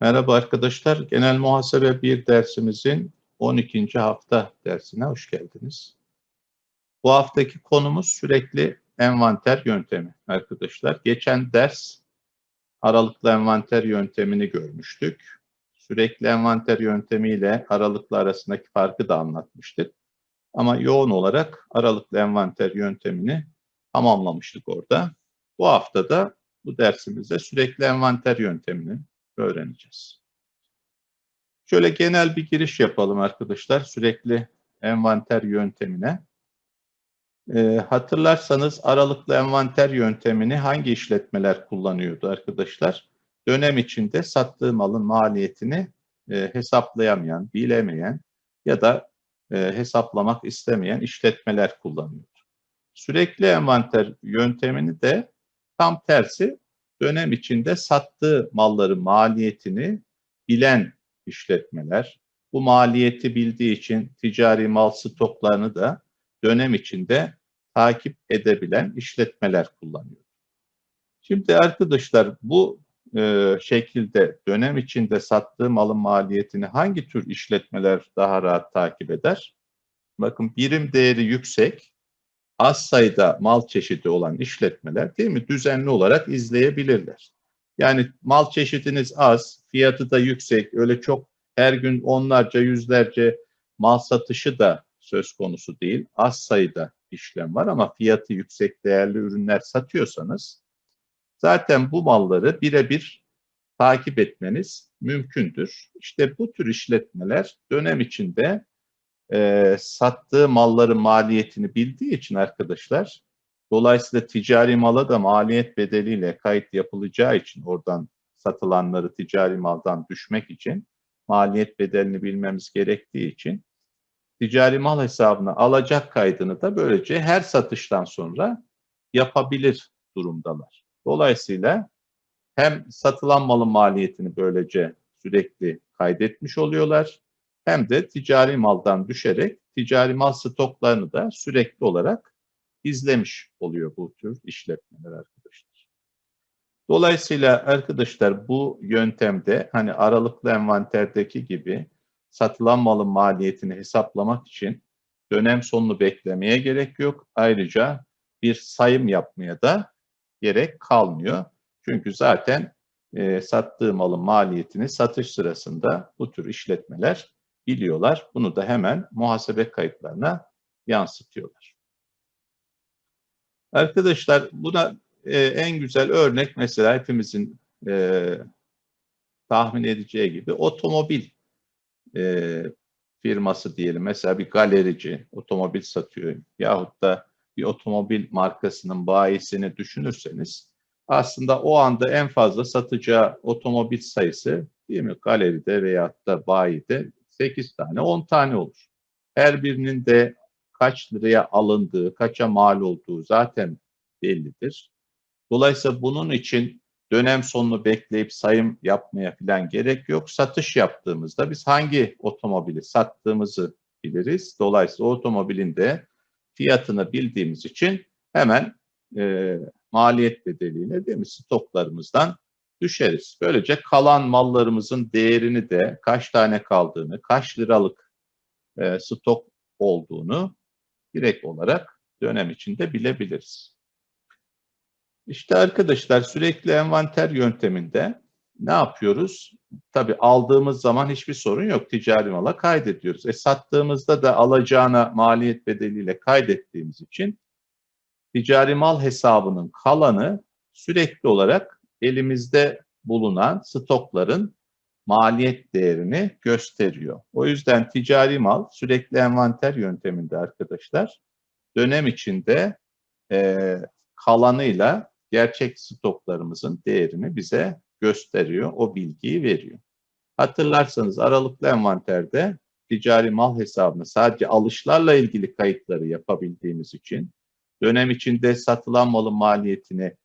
Merhaba arkadaşlar. Genel Muhasebe 1 dersimizin 12. hafta dersine hoş geldiniz. Bu haftaki konumuz sürekli envanter yöntemi arkadaşlar. Geçen ders aralıklı envanter yöntemini görmüştük. Sürekli envanter yöntemi ile aralıklı arasındaki farkı da anlatmıştık. Ama yoğun olarak aralıklı envanter yöntemini tamamlamıştık orada. Bu hafta da bu dersimizde sürekli envanter yöntemini öğreneceğiz. Şöyle genel bir giriş yapalım arkadaşlar sürekli envanter yöntemine. Ee, hatırlarsanız aralıklı envanter yöntemini hangi işletmeler kullanıyordu arkadaşlar? Dönem içinde sattığı malın maliyetini e, hesaplayamayan, bilemeyen ya da e, hesaplamak istemeyen işletmeler kullanıyordu. Sürekli envanter yöntemini de tam tersi dönem içinde sattığı malların maliyetini bilen işletmeler, bu maliyeti bildiği için ticari mal stoklarını da dönem içinde takip edebilen işletmeler kullanıyor. Şimdi arkadaşlar bu e, şekilde dönem içinde sattığı malın maliyetini hangi tür işletmeler daha rahat takip eder? Bakın birim değeri yüksek, az sayıda mal çeşidi olan işletmeler değil mi düzenli olarak izleyebilirler. Yani mal çeşidiniz az, fiyatı da yüksek, öyle çok her gün onlarca, yüzlerce mal satışı da söz konusu değil. Az sayıda işlem var ama fiyatı yüksek değerli ürünler satıyorsanız zaten bu malları birebir takip etmeniz mümkündür. İşte bu tür işletmeler dönem içinde e, sattığı malların maliyetini bildiği için arkadaşlar dolayısıyla ticari mala da maliyet bedeliyle kayıt yapılacağı için oradan satılanları ticari maldan düşmek için maliyet bedelini bilmemiz gerektiği için ticari mal hesabına alacak kaydını da böylece her satıştan sonra yapabilir durumdalar. Dolayısıyla hem satılan malın maliyetini böylece sürekli kaydetmiş oluyorlar hem de ticari maldan düşerek ticari mal stoklarını da sürekli olarak izlemiş oluyor bu tür işletmeler arkadaşlar. Dolayısıyla arkadaşlar bu yöntemde hani aralıklı envanterdeki gibi satılan malın maliyetini hesaplamak için dönem sonunu beklemeye gerek yok. Ayrıca bir sayım yapmaya da gerek kalmıyor. Çünkü zaten e, sattığı malın maliyetini satış sırasında bu tür işletmeler biliyorlar. Bunu da hemen muhasebe kayıtlarına yansıtıyorlar. Arkadaşlar buna e, en güzel örnek mesela hepimizin e, tahmin edeceği gibi otomobil e, firması diyelim. Mesela bir galerici otomobil satıyor yahut da bir otomobil markasının bayisini düşünürseniz aslında o anda en fazla satacağı otomobil sayısı değil mi galeride veyahut da bayide 8 tane 10 tane olur. Her birinin de kaç liraya alındığı, kaça mal olduğu zaten bellidir. Dolayısıyla bunun için dönem sonunu bekleyip sayım yapmaya falan gerek yok. Satış yaptığımızda biz hangi otomobili sattığımızı biliriz. Dolayısıyla otomobilin de fiyatını bildiğimiz için hemen e, maliyet bedeliyle değil mi stoklarımızdan düşeriz. Böylece kalan mallarımızın değerini de kaç tane kaldığını, kaç liralık e, stok olduğunu direkt olarak dönem içinde bilebiliriz. İşte arkadaşlar sürekli envanter yönteminde ne yapıyoruz? Tabii aldığımız zaman hiçbir sorun yok. Ticari mala kaydediyoruz. E sattığımızda da alacağına maliyet bedeliyle kaydettiğimiz için ticari mal hesabının kalanı sürekli olarak elimizde bulunan stokların maliyet değerini gösteriyor. O yüzden ticari mal sürekli envanter yönteminde arkadaşlar dönem içinde e, kalanıyla gerçek stoklarımızın değerini bize gösteriyor, o bilgiyi veriyor. Hatırlarsanız aralıklı envanterde ticari mal hesabını sadece alışlarla ilgili kayıtları yapabildiğimiz için dönem içinde satılan malın maliyetini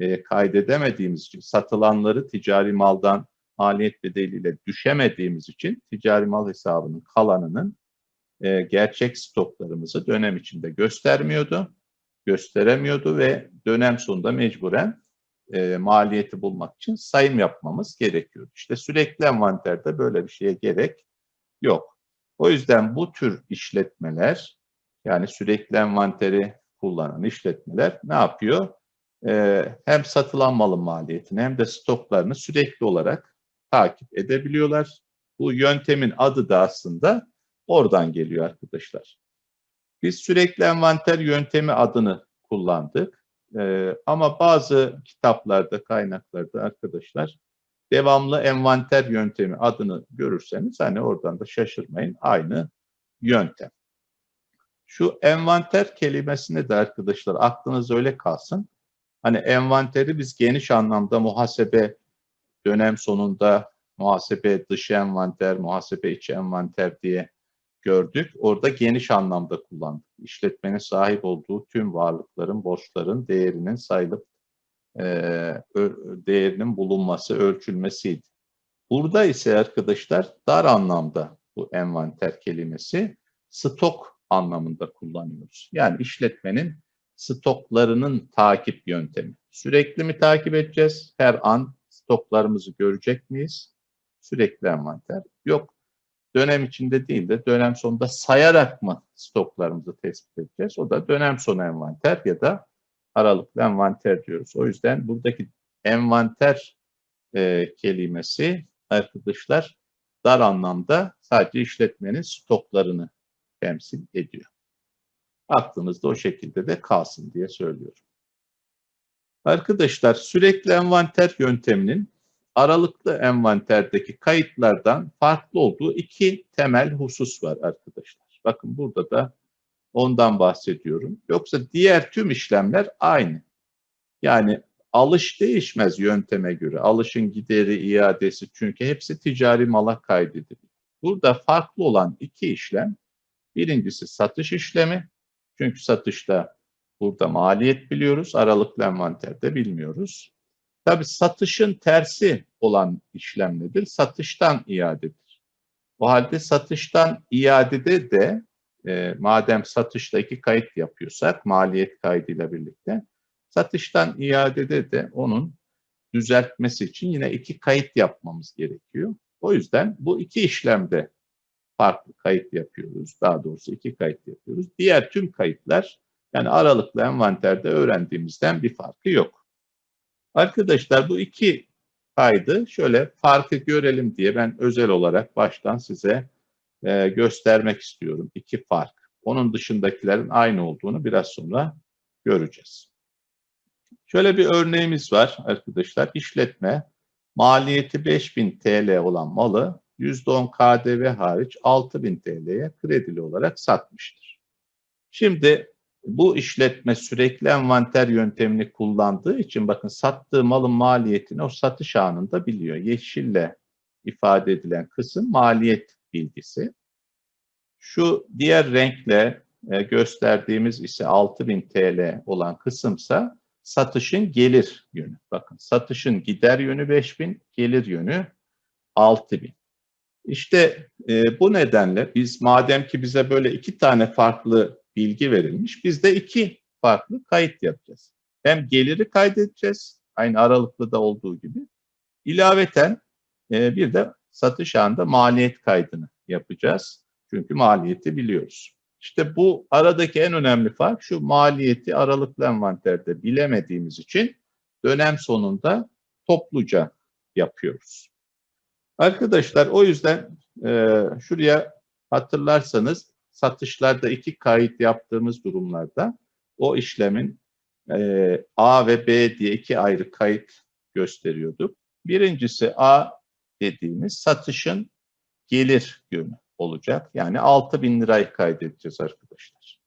e, kaydedemediğimiz için satılanları ticari maldan maliyet bedeliyle düşemediğimiz için ticari mal hesabının kalanının e, gerçek stoklarımızı dönem içinde göstermiyordu, gösteremiyordu ve dönem sonunda mecburen e, maliyeti bulmak için sayım yapmamız gerekiyor. İşte sürekli envanterde böyle bir şeye gerek yok. O yüzden bu tür işletmeler yani sürekli envanteri kullanan işletmeler ne yapıyor? Ee, hem satılan malın maliyetini hem de stoklarını sürekli olarak takip edebiliyorlar. Bu yöntemin adı da aslında oradan geliyor arkadaşlar. Biz sürekli envanter yöntemi adını kullandık. Ee, ama bazı kitaplarda, kaynaklarda arkadaşlar devamlı envanter yöntemi adını görürseniz hani oradan da şaşırmayın. Aynı yöntem. Şu envanter kelimesini de arkadaşlar aklınız öyle kalsın. Hani envanteri biz geniş anlamda muhasebe dönem sonunda muhasebe dışı envanter, muhasebe içi envanter diye gördük. Orada geniş anlamda kullandık. İşletmenin sahip olduğu tüm varlıkların, borçların değerinin sayılıp e, değerinin bulunması, ölçülmesiydi. Burada ise arkadaşlar dar anlamda bu envanter kelimesi stok anlamında kullanıyoruz. Yani işletmenin stoklarının takip yöntemi. Sürekli mi takip edeceğiz? Her an stoklarımızı görecek miyiz? Sürekli envanter. Yok. Dönem içinde değil de dönem sonunda sayarak mı stoklarımızı tespit edeceğiz? O da dönem sonu envanter ya da aralıklı envanter diyoruz. O yüzden buradaki envanter e, kelimesi arkadaşlar dar anlamda sadece işletmenin stoklarını temsil ediyor. Aklınızda o şekilde de kalsın diye söylüyorum. Arkadaşlar sürekli envanter yönteminin aralıklı envanterdeki kayıtlardan farklı olduğu iki temel husus var arkadaşlar. Bakın burada da ondan bahsediyorum. Yoksa diğer tüm işlemler aynı. Yani alış değişmez yönteme göre. Alışın gideri, iadesi çünkü hepsi ticari mala kaydedilir. Burada farklı olan iki işlem Birincisi satış işlemi. Çünkü satışta burada maliyet biliyoruz. Aralıklı envanterde bilmiyoruz. Tabi satışın tersi olan işlem nedir? Satıştan iadedir. O halde satıştan iadede de e, madem satışta iki kayıt yapıyorsak maliyet kaydıyla birlikte satıştan iadede de onun düzeltmesi için yine iki kayıt yapmamız gerekiyor. O yüzden bu iki işlemde farklı kayıt yapıyoruz. Daha doğrusu iki kayıt yapıyoruz. Diğer tüm kayıtlar yani aralıklı envanterde öğrendiğimizden bir farkı yok. Arkadaşlar bu iki kaydı şöyle farkı görelim diye ben özel olarak baştan size e, göstermek istiyorum. İki fark. Onun dışındakilerin aynı olduğunu biraz sonra göreceğiz. Şöyle bir örneğimiz var arkadaşlar. İşletme maliyeti 5000 TL olan malı %10 KDV hariç 6000 TL'ye kredili olarak satmıştır. Şimdi bu işletme sürekli envanter yöntemini kullandığı için bakın sattığı malın maliyetini o satış anında biliyor. Yeşille ifade edilen kısım maliyet bilgisi. Şu diğer renkle e, gösterdiğimiz ise 6000 TL olan kısımsa satışın gelir yönü. Bakın satışın gider yönü 5000, gelir yönü 6000. İşte e, bu nedenle biz madem ki bize böyle iki tane farklı bilgi verilmiş, biz de iki farklı kayıt yapacağız. Hem geliri kaydedeceğiz, aynı aralıklı da olduğu gibi. İlaveten e, bir de satış anında maliyet kaydını yapacağız. Çünkü maliyeti biliyoruz. İşte bu aradaki en önemli fark şu maliyeti aralıklı envanterde bilemediğimiz için dönem sonunda topluca yapıyoruz. Arkadaşlar o yüzden e, şuraya hatırlarsanız satışlarda iki kayıt yaptığımız durumlarda o işlemin e, A ve B diye iki ayrı kayıt gösteriyorduk. Birincisi A dediğimiz satışın gelir yönü olacak. Yani 6 bin lirayı kaydedeceğiz arkadaşlar.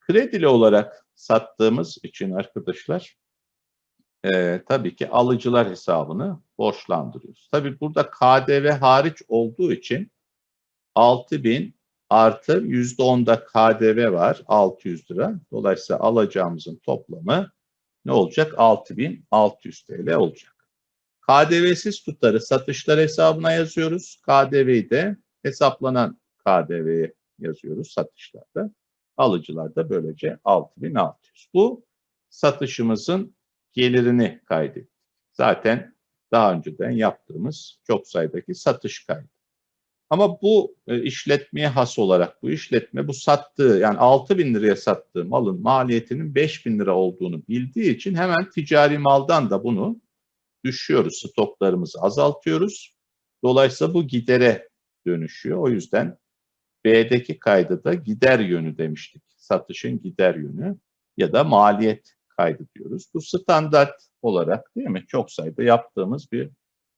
Kredili olarak sattığımız için arkadaşlar e, tabii ki alıcılar hesabını borçlandırıyoruz. Tabii burada KDV hariç olduğu için 6000 artı %10'da KDV var 600 lira. Dolayısıyla alacağımızın toplamı ne olacak? 6600 TL olacak. KDV'siz tutarı satışlar hesabına yazıyoruz. KDV'yi de hesaplanan KDV'ye yazıyoruz satışlarda. Alıcılarda böylece 6600. Bu satışımızın gelirini kaydettik. zaten daha önceden yaptığımız çok sayıdaki satış kaydı. Ama bu e, işletmeye has olarak bu işletme bu sattığı yani 6 bin liraya sattığı malın maliyetinin 5 bin lira olduğunu bildiği için hemen ticari maldan da bunu düşüyoruz. Stoklarımızı azaltıyoruz. Dolayısıyla bu gidere dönüşüyor. O yüzden B'deki kaydı da gider yönü demiştik. Satışın gider yönü ya da maliyet kaydı diyoruz. Bu standart olarak değil mi? Çok sayıda yaptığımız bir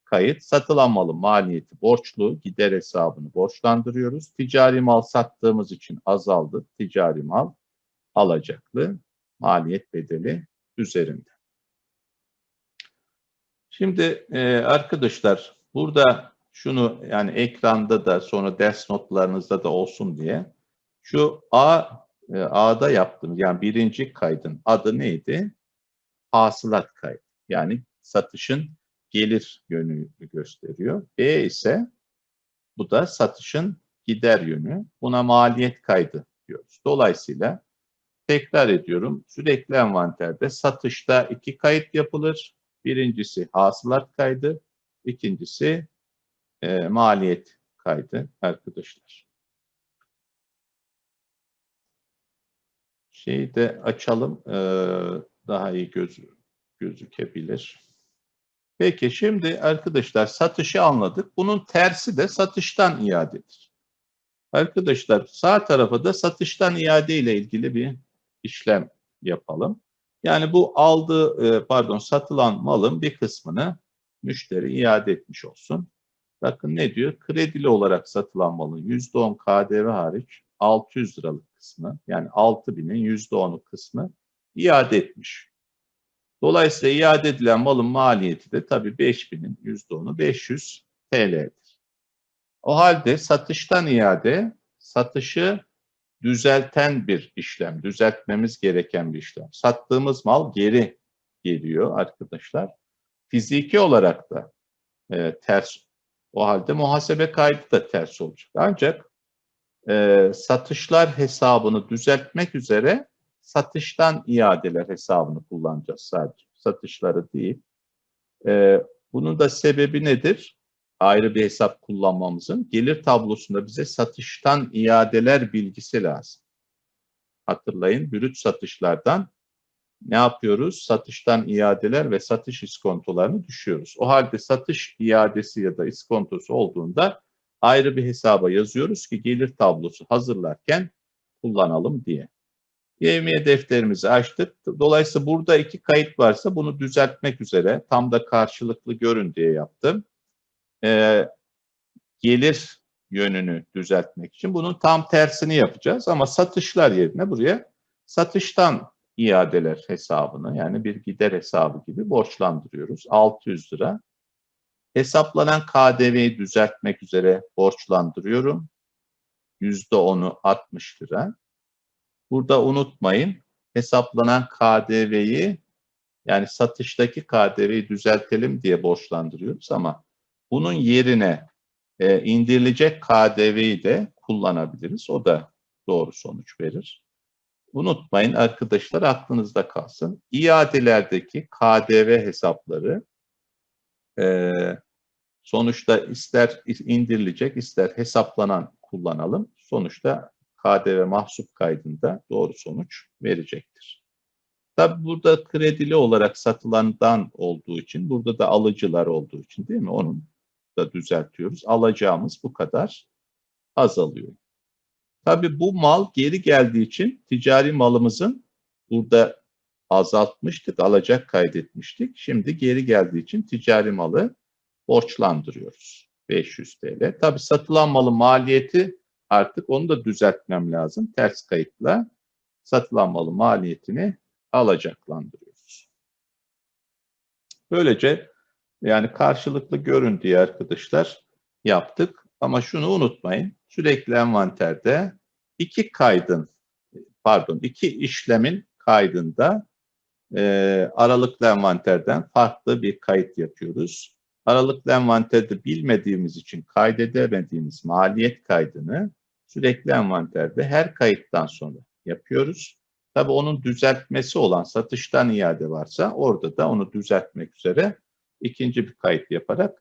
kayıt. Satılan malın maliyeti borçlu, gider hesabını borçlandırıyoruz. Ticari mal sattığımız için azaldı. Ticari mal alacaklı, maliyet bedeli üzerinde. Şimdi e, arkadaşlar burada şunu yani ekranda da sonra ders notlarınızda da olsun diye şu A e, A'da yaptım yani birinci kaydın adı neydi? Hasılat kaydı. Yani satışın gelir yönü gösteriyor. B ise bu da satışın gider yönü. Buna maliyet kaydı diyoruz. Dolayısıyla tekrar ediyorum sürekli envanterde satışta iki kayıt yapılır. Birincisi hasılat kaydı, ikincisi e, maliyet kaydı arkadaşlar. Şeyi de açalım e, daha iyi göz, gözükebilir. Peki şimdi arkadaşlar satışı anladık. Bunun tersi de satıştan iadedir. Arkadaşlar sağ tarafa da satıştan iade ile ilgili bir işlem yapalım. Yani bu aldığı e, pardon satılan malın bir kısmını müşteri iade etmiş olsun. Bakın ne diyor? Kredili olarak satılan malın %10 KDV hariç 600 liralık kısmı yani 6000'in %10'u kısmı iade etmiş. Dolayısıyla iade edilen malın maliyeti de tabii 5000'in %10'u 500 TL'dir. O halde satıştan iade satışı düzelten bir işlem, düzeltmemiz gereken bir işlem. Sattığımız mal geri geliyor arkadaşlar. Fiziki olarak da e, ters. O halde muhasebe kaydı da ters olacak. Ancak e, satışlar hesabını düzeltmek üzere satıştan iadeler hesabını kullanacağız sadece. Satışları değil. E, bunun da sebebi nedir? Ayrı bir hesap kullanmamızın. Gelir tablosunda bize satıştan iadeler bilgisi lazım. Hatırlayın, brüt satışlardan ne yapıyoruz? Satıştan iadeler ve satış iskontolarını düşüyoruz. O halde satış iadesi ya da iskontosu olduğunda ayrı bir hesaba yazıyoruz ki gelir tablosu hazırlarken kullanalım diye. Yevmiye defterimizi açtık. Dolayısıyla burada iki kayıt varsa bunu düzeltmek üzere tam da karşılıklı görün diye yaptım. Ee, gelir yönünü düzeltmek için bunun tam tersini yapacağız ama satışlar yerine buraya satıştan iadeler hesabını yani bir gider hesabı gibi borçlandırıyoruz. 600 lira. Hesaplanan KDV'yi düzeltmek üzere borçlandırıyorum. %10'u 60 lira. Burada unutmayın hesaplanan KDV'yi yani satıştaki KDV'yi düzeltelim diye borçlandırıyoruz ama bunun yerine e, indirilecek KDV'yi de kullanabiliriz. O da doğru sonuç verir. Unutmayın arkadaşlar aklınızda kalsın. İadelerdeki KDV hesapları e, sonuçta ister indirilecek ister hesaplanan kullanalım. Sonuçta KDV mahsup kaydında doğru sonuç verecektir. Tabi burada kredili olarak satılandan olduğu için, burada da alıcılar olduğu için değil mi? Onun da düzeltiyoruz. Alacağımız bu kadar azalıyor. Tabii bu mal geri geldiği için ticari malımızın burada azaltmıştık, alacak kaydetmiştik. Şimdi geri geldiği için ticari malı borçlandırıyoruz. 500 TL. Tabii satılan malın maliyeti artık onu da düzeltmem lazım. Ters kayıtla satılan malın maliyetini alacaklandırıyoruz. Böylece yani karşılıklı görün diye arkadaşlar yaptık. Ama şunu unutmayın. Sürekli envanterde iki kaydın pardon iki işlemin kaydında e, aralıklı envanterden farklı bir kayıt yapıyoruz. Aralıklı envanterde bilmediğimiz için kaydedemediğimiz maliyet kaydını sürekli envanterde her kayıttan sonra yapıyoruz. Tabi onun düzeltmesi olan satıştan iade varsa orada da onu düzeltmek üzere ikinci bir kayıt yaparak